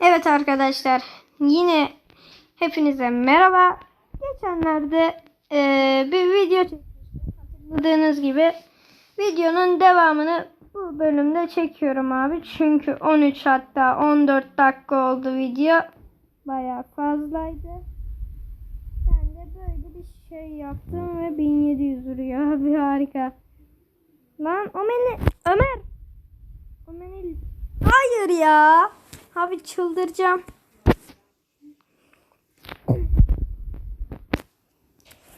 Evet arkadaşlar yine hepinize merhaba. Geçenlerde eee, bir video. Hatırladığınız gibi videonun devamını bu bölümde çekiyorum abi. Çünkü 13 hatta 14 dakika oldu video. Bayağı fazlaydı. Ben de böyle bir şey yaptım ve 1700 vuruyor abi harika. Lan Ömer Ömer Ömer Hayır ya. Abi çıldıracağım.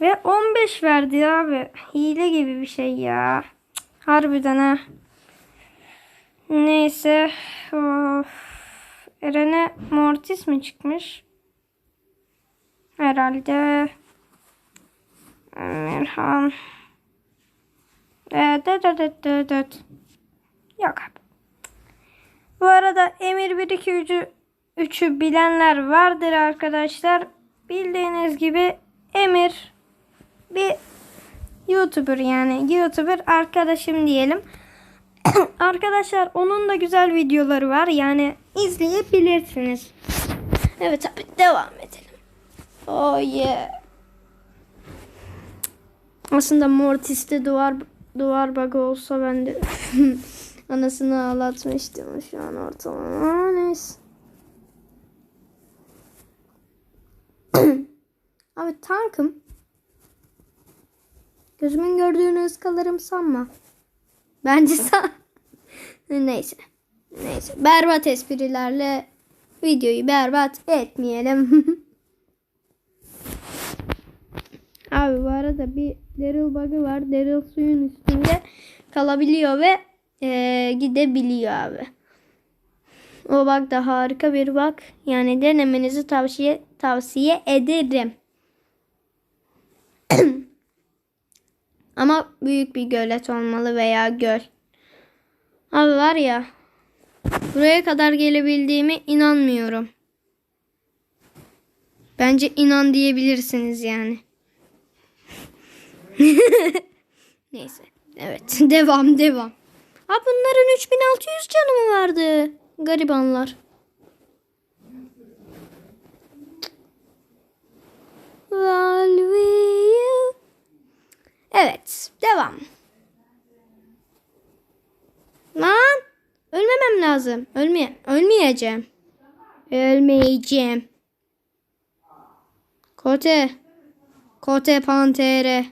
Ve 15 verdi abi. Hile gibi bir şey ya. Harbiden ha. Neyse. Eren'e Mortis mi çıkmış? Herhalde. Emirhan. Evet, evet, evet, evet. Yok abi. Bu arada Emir 1 2 3'ü 3'ü bilenler vardır arkadaşlar. Bildiğiniz gibi Emir bir YouTuber yani YouTuber arkadaşım diyelim. arkadaşlar onun da güzel videoları var. Yani izleyebilirsiniz. Evet abi devam edelim. Oh yeah. Aslında Mortis'te duvar duvar bug'ı olsa ben de anasını ağlatmıştım şu an ortalama. Neyse. Abi tankım. Gözümün gördüğünü ıskalarım sanma. Bence san. Neyse. Neyse. Berbat esprilerle videoyu berbat etmeyelim. Abi bu arada bir Daryl bug'ı var. Daryl suyun üstünde kalabiliyor ve eee, gidebiliyor abi. O bug da harika bir bug. Yani denemenizi tavsiye tavsiye ederim. Ama büyük bir gölet olmalı veya göl. Abi var ya buraya kadar gelebildiğime inanmıyorum. Bence inan diyebilirsiniz yani. Neyse. Evet. Devam devam. Ha bunların 3600 canı mı vardı? Garibanlar. Evet. Devam. Lan. Ölmemem lazım. Ölmeye ölmeyeceğim. Ölmeyeceğim. Kote. Kote pantere.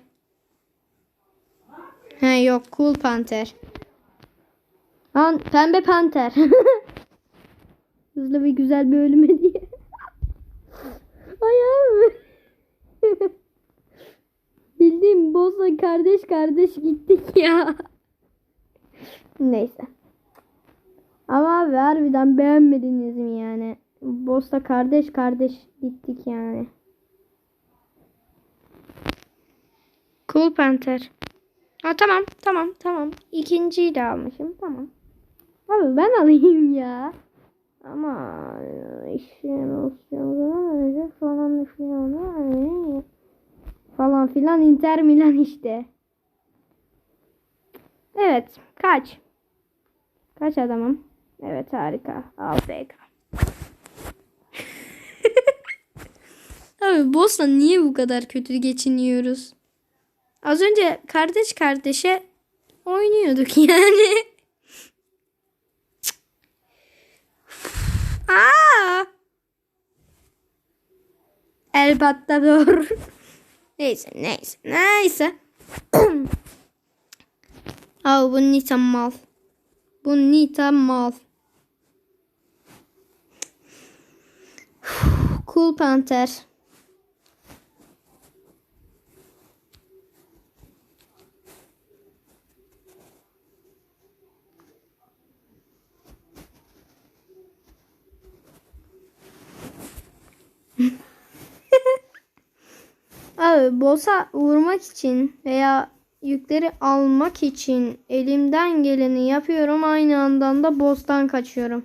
He yok cool panter. Lan pembe panter. Hızlı ve güzel bir ölüme diye. Ayağım. Bildiğim boss'la kardeş kardeş gittik ya. Neyse. Ama abi harbiden beğenmediniz mi yani? Boss'la kardeş kardeş gittik yani. Cool Panther. Ha tamam tamam tamam. İkinciyi de almışım tamam. Abi ben alayım ya. Ama işin olsun falan filan falan filan Inter Milan işte. Evet kaç? Kaç adamım? Evet harika. Al BK. Abi boss'la niye bu kadar kötü geçiniyoruz? Az önce kardeş kardeşe oynuyorduk yani. Aa! El patlador. neyse neyse neyse. Abi bu Nita mal. Bu Nita mal. Cool Panther. Abi boss'a vurmak için veya yükleri almak için elimden geleni yapıyorum. Aynı anda da boss'tan kaçıyorum.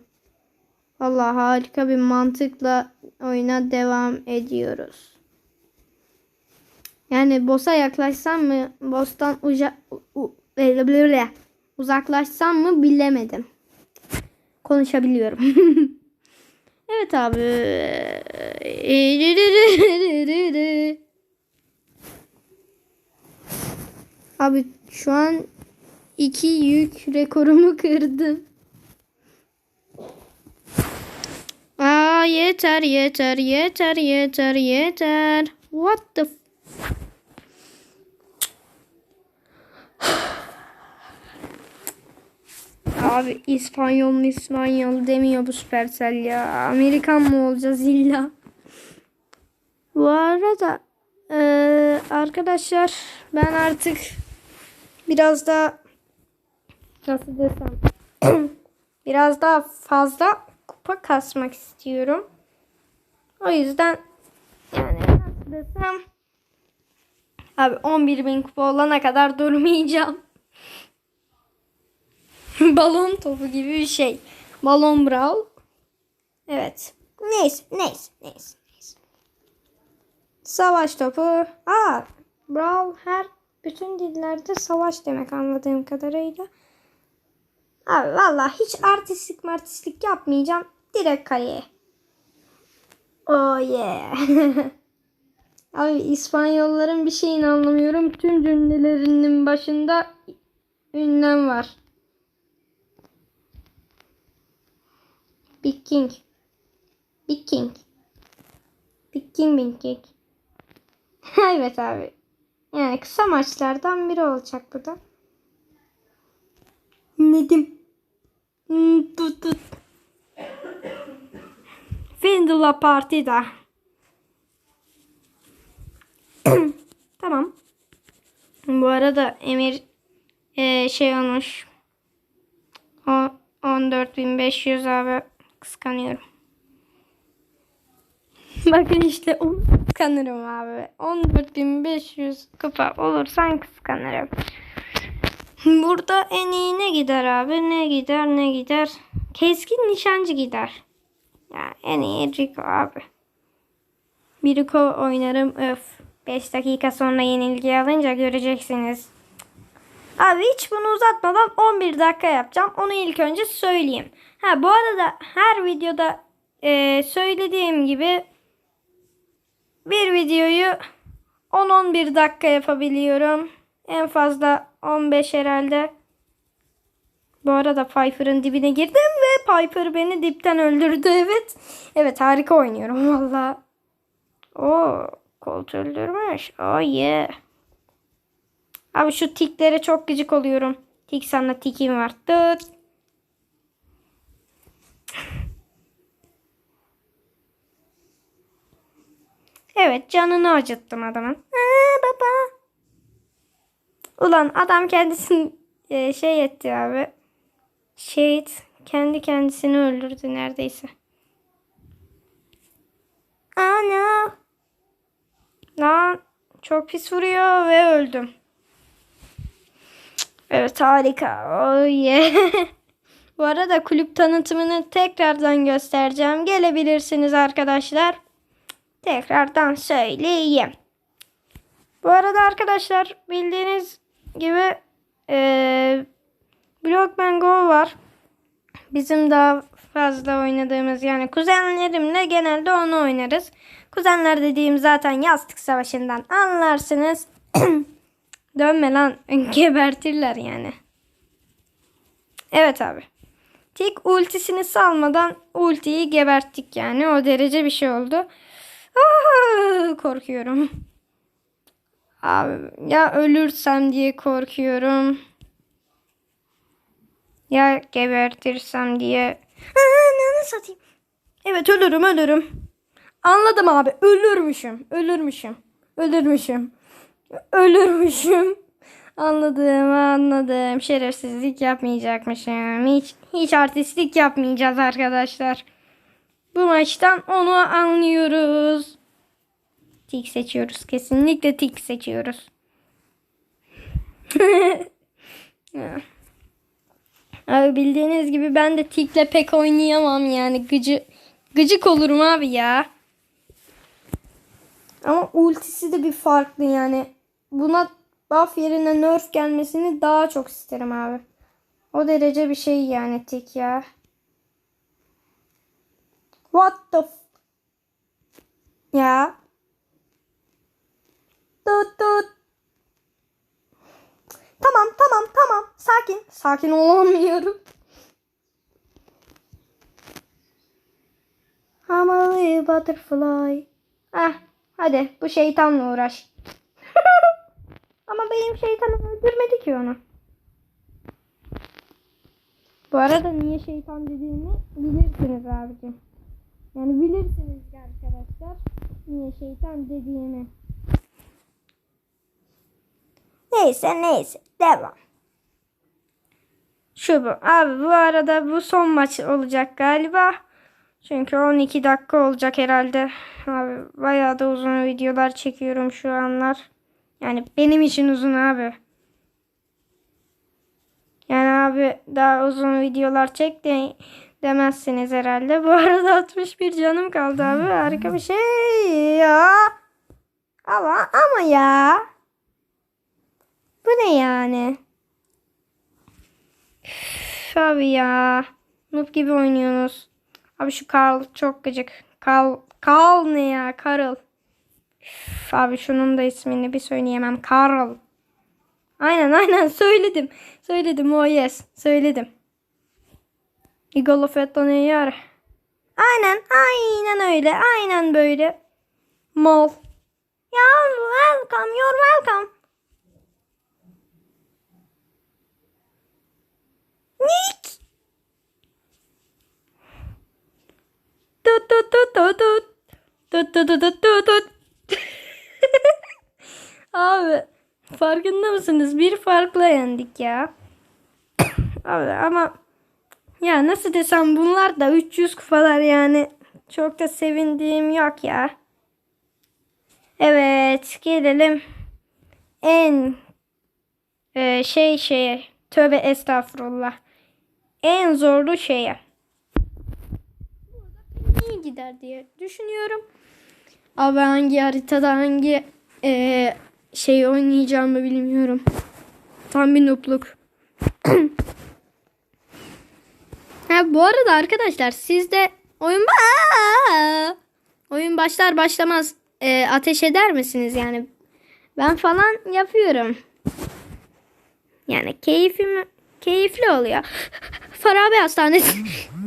Allah harika bir mantıkla oyuna devam ediyoruz. Yani boss'a yaklaşsam mı boss'tan uca, uzaklaşsam mı bilemedim. Konuşabiliyorum. Evet abi. Abi şu an iki yük rekorumu kırdım. Aa yeter yeter yeter yeter yeter. What the f- Abi İspanyol mu İspanyol demiyor bu Supercell ya. Amerikan mı olacağız illa? Bu arada eee, arkadaşlar ben artık biraz daha nasıl desem biraz daha fazla kupa kasmak istiyorum. O yüzden yani nasıl desem abi 11.000 kupa olana kadar durmayacağım. Balon topu gibi bir şey. Balon brawl. Evet. Neyse, neyse, neyse, neyse. Savaş topu. Aa, brawl her bütün dillerde savaş demek anladığım kadarıyla. Abi vallahi hiç artistlik martistlik yapmayacağım. Direkt kaleye. Oh yeah. Abi İspanyolların bir şeyini anlamıyorum. Tüm cümlelerinin başında ünlem var. Big King. Big King. Big King Big King. evet abi. Yani kısa maçlardan biri olacak bu da. Nedim. Tut tut. Fin partida. tamam. Bu arada Emir eee, şey olmuş. O 14.500 abi kıskanıyorum. Bakın işte onu kıskanırım abi. 14.500 kupa olursan kıskanırım. Burada en iyi ne gider abi? Ne gider ne gider? Keskin nişancı gider. Ya en iyi Rico abi. Bir Rico oynarım öf. 5 dakika sonra yenilgi alınca göreceksiniz. Abi hiç bunu uzatmadan 11 dakika yapacağım. Onu ilk önce söyleyeyim. Ha bu arada her videoda e, söylediğim gibi bir videoyu 10-11 dakika yapabiliyorum. En fazla 15 herhalde. Bu arada Piper'ın dibine girdim ve Piper beni dipten öldürdü. Evet. Evet harika oynuyorum valla. Oo, Colt öldürmüş. Oh yeah. Abi şu tiklere çok gıcık oluyorum. Tik sana tikim var. Tıt. Evet canını acıttım adamın. Aa, baba. Ulan adam kendisini e, şey etti abi. Şehit kendi kendisini öldürdü neredeyse. Ana. Lan çok pis vuruyor ve öldüm. Evet harika. Oh yeah. Bu arada kulüp tanıtımını tekrardan göstereceğim. Gelebilirsiniz arkadaşlar. Tekrardan söyleyeyim. Bu arada arkadaşlar bildiğiniz gibi eee Blockman Go var. Bizim daha fazla oynadığımız yani kuzenlerimle genelde onu oynarız. Kuzenler dediğim zaten yastık savaşından anlarsınız. Dönme lan gebertirler yani. Evet abi. Tik ultisini salmadan ultiyi geberttik yani. O derece bir şey oldu. Aa, korkuyorum. Abi ya ölürsem diye korkuyorum. Ya gebertirsem diye. Aa, ne satayım. Evet ölürüm ölürüm. Anladım abi. Ölürmüşüm. Ölürmüşüm. Ölürmüşüm. Ölürmüşüm. Anladım anladım. Şerefsizlik yapmayacakmışım. Hiç, hiç artistlik yapmayacağız arkadaşlar. Bu maçtan onu anlıyoruz. Tik seçiyoruz. Kesinlikle tik seçiyoruz. abi bildiğiniz gibi ben de tikle pek oynayamam yani. Gıcı, gıcık olurum abi ya. Ama ultisi de bir farklı yani. Buna buff yerine nerf gelmesini daha çok isterim abi. O derece bir şey yani tik ya. What the f Ya. Tut tut. Tamam tamam tamam. Sakin. Sakin olamıyorum. Hamalı butterfly. Ah hadi bu şeytanla uğraş. Ama benim şeytanım öldürmedi ki onu. Bu arada niye şeytan dediğimi bilirsiniz abicim. Yani bilirsiniz arkadaşlar. Niye şeytan dediğimi. Neyse neyse devam. Şu bu. Abi bu arada bu son maç olacak galiba. Çünkü 12 dakika olacak herhalde. Abi bayağı da uzun videolar çekiyorum şu anlar. Yani benim için uzun abi. Yani abi daha uzun videolar çek de demezsiniz herhalde. Bu arada 61 canım kaldı abi. Harika bir şey ya. Ama ama ya. Bu ne yani? Üf, abi ya. Noob gibi oynuyorsunuz. Abi şu Carl çok gıcık. Carl, Carl ne ya? Carl. Üf, abi şunun da ismini bir söyleyemem. Carl. Aynen aynen söyledim. Söyledim oh yes. Söyledim. Igolo Fetton'u yer. Aynen aynen öyle. Aynen böyle. Mol. Ya welcome you're welcome. Nick. Tut tut tut tut. Tut tut tut tut tut tut. Abi farkında mısınız? Bir farkla yendik ya. Abi ama ya nasıl desem bunlar da 300 kupalar yani. Çok da sevindiğim yok ya. Evet gelelim en e, şey şeye tövbe estağfurullah en zorlu şeye. Burada iyi gider diye düşünüyorum. Abi hangi haritada hangi e, şey oynayacağımı bilmiyorum. Tam bir noobluk. ha bu arada arkadaşlar siz de oyun ba- oyun başlar başlamaz e, ateş eder misiniz yani? Ben falan yapıyorum. Yani keyfim keyifli oluyor. Farabi Hastanesi.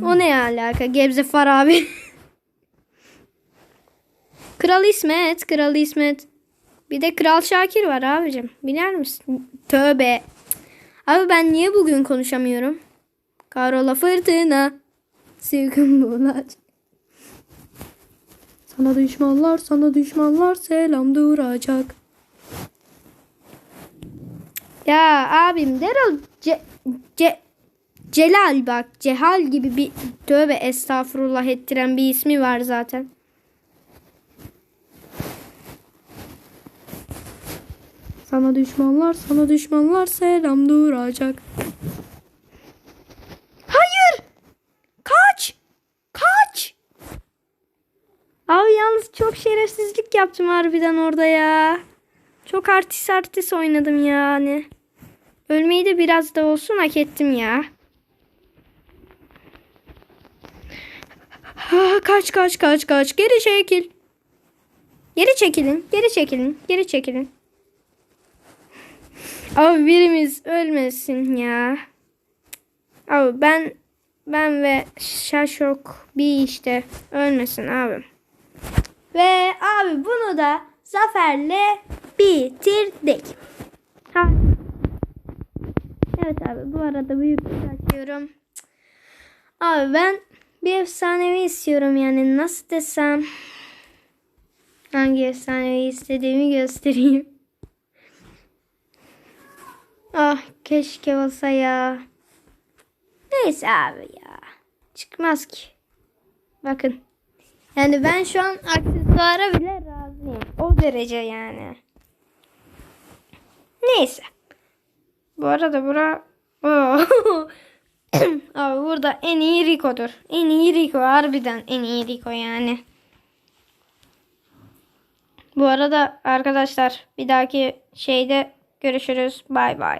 o ne alaka? Gebze Farabi. Kral İsmet, Kral İsmet. Bir de Kral Şakir var abicim. Bilir misin? Tövbe. Abi ben niye bugün konuşamıyorum? Karola fırtına. Sıkın bulaç. Sana düşmanlar, sana düşmanlar selam duracak. Ya abim Daryl Ce, Ce, Celal bak Cehal gibi bir tövbe estağfurullah ettiren bir ismi var zaten. Sana düşmanlar, sana düşmanlar selam duracak. Hayır! Kaç! Kaç! Abi yalnız çok şerefsizlik yaptım harbiden orada ya. Çok artist artist oynadım yani. Ölmeyi de biraz da olsun hak ettim ya. Ah, Kaç kaç kaç kaç. Geri çekil. Geri çekilin. Geri çekilin. Geri çekilin. Abi birimiz ölmesin ya. Abi ben ben ve Şaşok bir işte ölmesin abi. Ve abi bunu da zaferle bitirdik. Ha. Evet abi bu arada büyük bir açıyorum. Abi ben bir efsanevi istiyorum yani nasıl desem. Hangi efsanevi istediğimi göstereyim. Ah keşke olsa ya. Neyse abi ya. Çıkmaz ki. Bakın. Yani ben şu an aksesuara bile razıyım. O derece yani. Neyse. Bu arada bura... Abi burada en iyi Rico'dur. En iyi Rico harbiden en iyi Rico yani. Bu arada arkadaşlar bir dahaki şeyde görüşürüz. Bay bay.